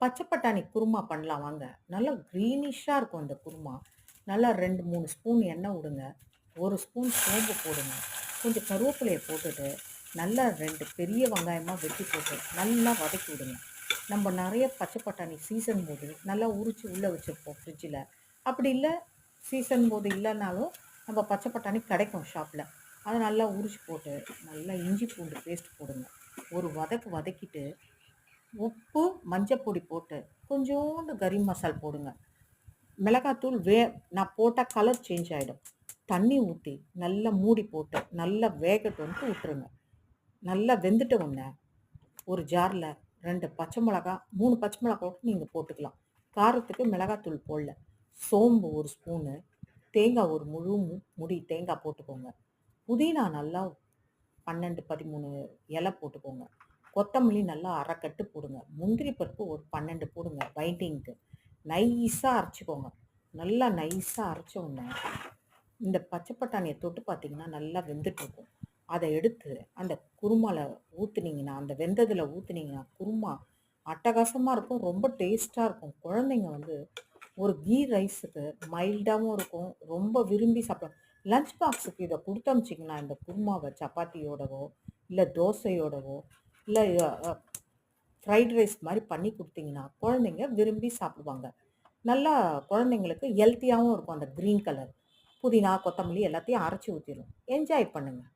பச்சை பட்டாணி குருமா பண்ணலாம் வாங்க. நல்லா க்ரீனிஷாக இருக்கும் அந்த குருமா. நல்லா 2, 3 ஸ்பூன் எண்ணெய் விடுங்க. ஒரு ஸ்பூன் சோம்பு போடுங்க. கொஞ்சம் கருவேப்பிலையை போட்டுட்டு, நல்லா ரெண்டு பெரிய வெங்காயமாக வெட்டி போட்டு, நல்லா வதக்கி விடுங்க. நம்ம நிறைய பச்சை பட்டாணி சீசன் போது நல்லா உரித்து உள்ளே வச்சுருப்போம் ஃப்ரிட்ஜில் அப்படி இல்லை சீசன் போது இல்லைனாலும் நம்ம பச்சை பட்டாணி கிடைக்கும் ஷாப்பில் அதை நல்லா உரிச்சு போட்டு, நல்லா இஞ்சி பூண்டு பேஸ்ட் போடுங்க. ஒரு வதக்கு வதக்கிட்டு, உப்பு, மஞ்சப்பொடி போட்டு, கொஞ்சோண்டு கறி மசால் போடுங்க. மிளகாத்தூள் வே நான் போட்டால் கலர் சேஞ்ச் ஆகிடும் தண்ணி ஊற்றி நல்லா மூடி போட்டு, நல்லா வேகட்டும்ன்ட்டு விட்டுருங்க. நல்லா வெந்துட்ட உடனே, ஒரு ஜாரில் ரெண்டு பச்சை மிளகா, மூணு பச்சை மிளகா கூட நீங்கள் போட்டுக்கலாம். காரத்துக்கு மிளகாத்தூள் போடல. சோம்பு ஒரு ஸ்பூனு, தேங்காய் ஒரு முழு முடி தேங்காய் போட்டுக்கோங்க. புதினா நல்லா 12, 13 இலை போட்டுக்கோங்க. கொத்தமல்லி நல்லா அரைக்கட்டு போடுங்க. முந்திரி பருப்பு ஒரு 12 போடுங்க பைண்டிங்க்கு. நைஸாக அரைச்சிக்கோங்க நல்லா நைஸாக அரைச்ச உடனே, இந்த பச்சை பட்டாணியை தொட்டு பார்த்தீங்கன்னா, நல்லா வெந்துட்டுருக்கும். அதை எடுத்து அந்த குருமாவில் ஊற்றுனீங்கன்னா அந்த வெந்ததில் ஊற்றுனீங்கன்னா குருமா அட்டகாசமாக இருக்கும். ரொம்ப டேஸ்ட்டாக இருக்கும். குழந்தைங்க வந்து ஒரு கீ ரைஸுக்கு மைல்டாகவும் இருக்கும். ரொம்ப விரும்பி சாப்பிடும் லஞ்ச் பாக்ஸுக்கு இதை கொடுத்தமிச்சிங்கன்னா இந்த குருமாவை சப்பாத்தியோடவோ, இல்லை தோசையோடவோ, இல்லை ஃப்ரைட் ரைஸ் மாதிரி பண்ணி கொடுத்தீங்கன்னா குழந்தைங்க விரும்பி சாப்பிடுவாங்க. நல்லா குழந்தைங்களுக்கு ஹெல்த்தியாகவும் இருக்கும் அந்த கிரீன் கலர். புதினா, கொத்தமல்லி எல்லாத்தையும் அரைச்சி ஊற்றிடும் என்ஜாய் பண்ணுங்கள்